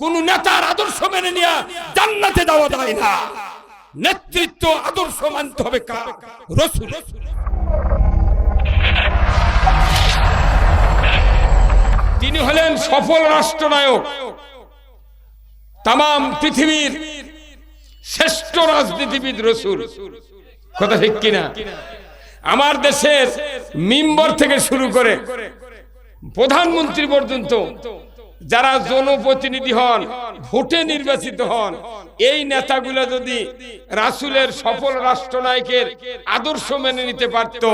কোন নেতার আদর্শ মেনে নিয়ে জান্নাতে যাওয়া যায় না। নেতৃত্ব আদর্শ মানতে হবে রসুল। তিনি হলেন সফল রাষ্ট্রনায়ক। তাম পৃথিবীর শ্রেষ্ঠ রাজনীতিবিদ রসুল। কথা ঠিক কিনা? আমার দেশের মিম্বর থেকে শুরু করে প্রধানমন্ত্রী পর্যন্ত যারা জনপ্রতিনিধি হন, ভোটে নির্বাচিত হন, এই নেতাগুলো যদি রাসুলের সফল রাষ্ট্রনায়কের আদর্শ মেনে নিতে পারত,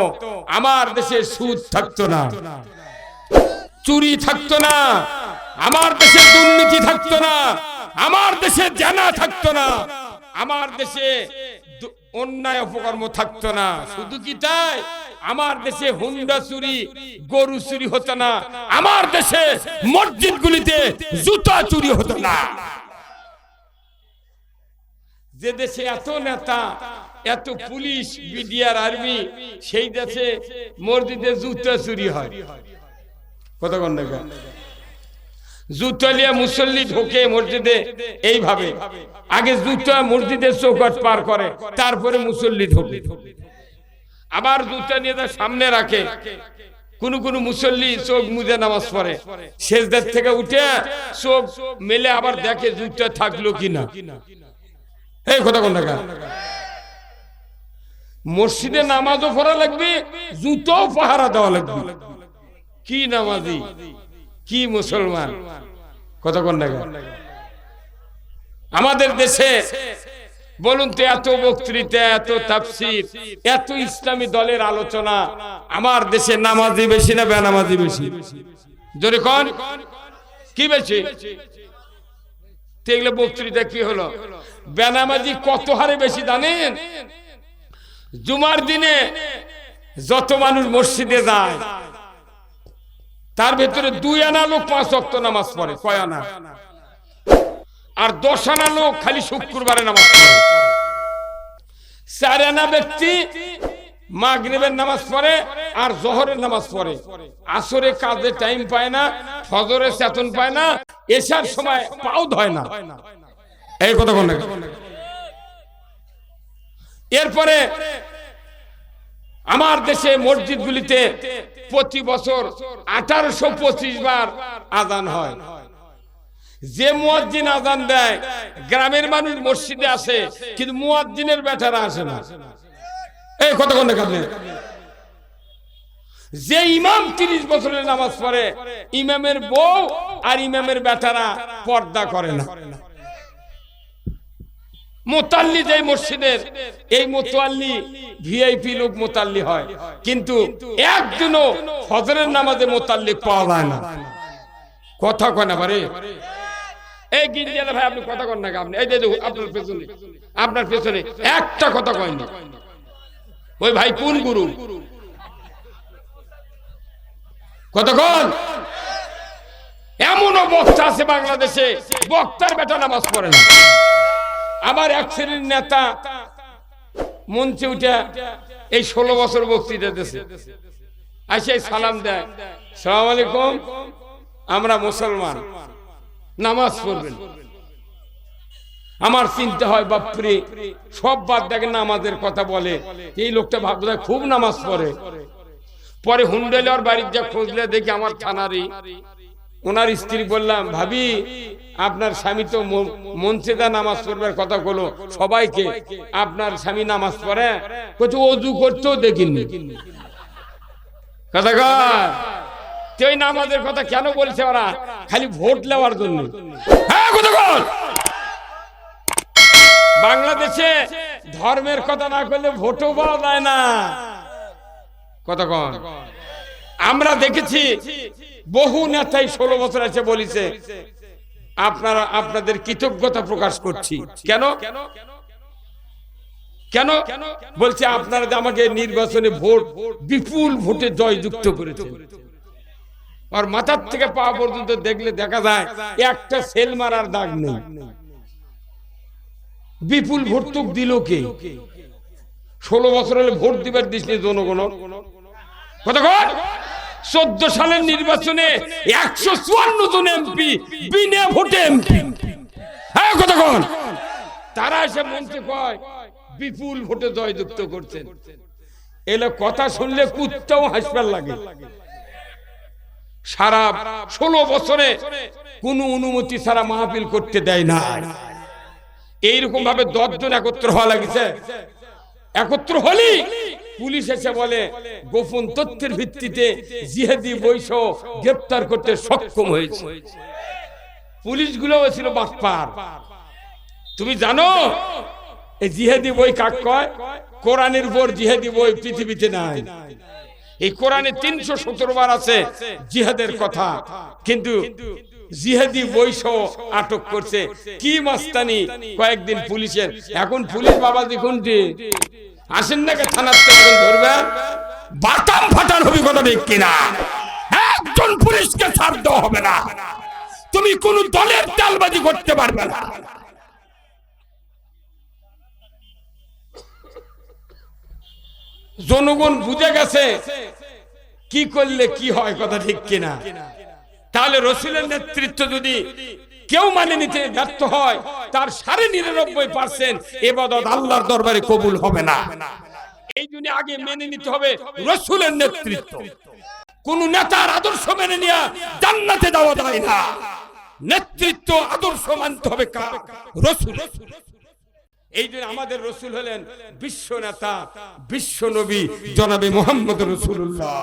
আমার দেশে সুদ থাকতো না। চুরি থাকতো না। আমার দেশে দুর্নীতি থাকতো না। আমার দেশে জানা থাকতো না। আমার দেশে অন্যায় অপকর্ম থাকতো না। শুধু কি তাই? আমার দেশে হুন্ডা চুরি, গরু চুরি হতো না। আমার দেশে মসজিদ গুলিতে জুতা চুরি হতো না। যে দেশে এত নেতা, এত পুলিশ, বিডিআর, আর্মি, সেই দেশে মসজিদে জুতা চুরি হয়। দেখা জুতালিয়া মুসল্লি ঢোকে মসজিদে, এইভাবে। আগে জুতা মসজিদের চৌকাট পার করে, তারপরে মুসল্লি ঢোকে। আবার জুতা নিয়ে সামনে রাখে। কোন কোন মুসল্লি চোখ মুজে নামাজ পড়ে। শেষদের থেকে উঠে চোখ মেলে আবার দেখে জুতা থাকল কিনা। এই কথা কোন টাকা? মসজিদে নামাজও পড়া লাগবে জুতো পাহারা দেওয়া লাগবে। কি নামাজি? কি মুসলমান? কতক্ষণ দেখা আমাদের দেশে বলুন তো এত বক্তৃতা, এত তাফসির, এত ইসলামী দলের আলোচনা। আমার দেশে নামাজি বেশি না বেনামাজি বেশি? জোরে কন। কি বেশি? এগুলো বক্তৃতা কি হলো? বেনামাজি কত হারে বেশি জানেন? জুমার দিনে যত মানুষ মসজিদে যায়, তার ভেতরে দুই আনা লোক পাঁচ অক্ত নামাজ পড়ে, কয় আনা? আর দশ আনা লোক খালি শুক্রবারে নামাজ পড়ে। চার আনা ব্যক্তি মাগরিবের নামাজ পড়ে আর জহরের নামাজ পড়ে। আসরে কাজে টাইম পায় না, ফজরে চেতন পায় না এসার সময় পাও ধয় না। এই কথা কোন? এরপরে আমার দেশে মসজিদগুলিতে প্রতি বছর আঠারোশো পঁচিশ বার আজান হয়। যে মুয়াজ্জিন আজান দেয়, গ্রামের মানুষ মসজিদে আসে, কিন্তু মুয়াজ্জিনের বেটারা আসে না। এই কত কোন আপনি যে ইমাম তিরিশ বছরের নামাজ পড়ে, ইমামের বউ আর ইমামের বেটারা পর্দা করে না। মোতাল্লি যে মসজিদের, এই মোতাল্লি ভিআইপি লোক মোতাল্লি হয়, কিন্তু একদিনও ফজরের নামাজে মোতাল্লি পাওয়া যায় না। কথা কয় না পারে এই গিঞ্জালে ভাই আপনি কথা কন না আপনি? এই দেখুন, আপনার পেছনে আপনার পেছনে। একটা কথা কয়নি ওই ভাই কোন গুরু? কতক্ষণ এমনও বক্তা আছে বাংলাদেশে বক্তার বেটা নামাজ পড়ে না। আমার এক শ্রেণির নেতা মঞ্চে উঠে এই ষোলো বছর বক্তৃতা দিতেছে। আসে সালাম দেয়। সালাম আলাইকুম আমরা মুসলমান। নামাজ পড়বেন। আমার চিন্তা হয়, বাপরে, সব বাদ দেখে নামাজের কথা বলে। এই লোকটা ভাবতে খুব নামাজ পড়ে। পরে হুন্ডেলে বাড়ির যা খুঁজলে দেখি আমার থানারই। ওনার স্ত্রী বললাম, ভাবি, আপনার স্বামী তো ম- মঞ্চে দা নামাজ পড়বার কথা বলো সবাইকে আপনার স্বামী নামাজ পড়ে? কত অজু করতেও দেখিনি। কথা কর তুই নামাজের কথা কেন বলছে ওরা? খালি ভোট নেওয়ার জন্য। হ্যাঁ বাংলাদেশে ধর্মের কথা না করলে ভোটও পাওয়া যায় না। কথা আমরা দেখেছি, বহু নেতাই ষোলো বছর আছে বলিছে, আপনারা, আপনাদের কৃতজ্ঞতা প্রকাশ করছি। কেন? কেন? বলছে, আপনারা আমাকে নির্বাচনে ভোট, বিপুল ভোটে জয়যুক্ত করেছেন। আর মাথার থেকে পাওয়া পর্যন্ত দেখলে দেখা যায় একটা সেল মারার দাগ নেই। বিপুল ভর্তুক দিল কে? ষোলো বছর হলে ভোট দিবার নি জনগণ। কতক্ষণ চোদ্দ সালের নির্বাচনে একশো চুয়ান্ন জন এমপি, বিনা ভোটে এমপি। তখন তারা এসে মঞ্চে কয়, বিপুল ভোটে জয়যুক্ত করছেন। এলে কথা শুনলে কুত্তাও হাসপাল লাগে। সারা ষোলো বছরে কোনো অনুমতি ছাড়া মাহফিল করতে দেয় না। এইরকম ভাবে দশজন একত্র হওয়া লাগিছে। একত্র হলি পুলিশ এসে বলে, গোপন তথ্যের ভিত্তিতে জিহাদি বৈশ গ্রেপ্তার করতে সক্ষম হয়েছে। পুলিশগুলো ছিল বাটপার তুমি জানো, এই জিহাদি বই কাক কয়? কোরআনের উপর জিহাদি বই পৃথিবীতে নাই। এই কোরআনে তিনশো সতেরো বার আছে জিহাদের কথা। কিন্তু জিহাদি বৈশ আটক করছে। কি মাস্তানি? কয়েকদিন পুলিশের। এখন পুলিশ বাবা দেখুন আসেন নাকি থানার থেকে ধরবেন বাটাম ফাটার হবে কথা ঠিক কিনা? একজন পুলিশকে ছাড় দেওয়া হবে না। তুমি কোন দলের চালবাজি করতে পারবে না। জনগণ বুঝে গেছে কি করলে কি হয় কথা ঠিক কিনা। তাহলে রসুলের নেতৃত্ব যদি কেউ মানে নিতে ব্যর্থ হয়, তার সাড়ে নিরানব্বই পার্সেন্ট এবাদত আল্লাহর দরবারে কবুল হবে না। এই জন্য আগে মেনে নিতে হবে রসুলের নেতৃত্ব। কোন নেতার আদর্শ মেনে নিয়ে জান্নাতে দেওয়া যায় না। নেতৃত্ব আদর্শ মানতে হবে কার? রসুল এই জন্য আমাদের রসুল হলেন বিশ্ব নেতা বিশ্ব নবী জনাবে মোহাম্মদ রসুল্লাহ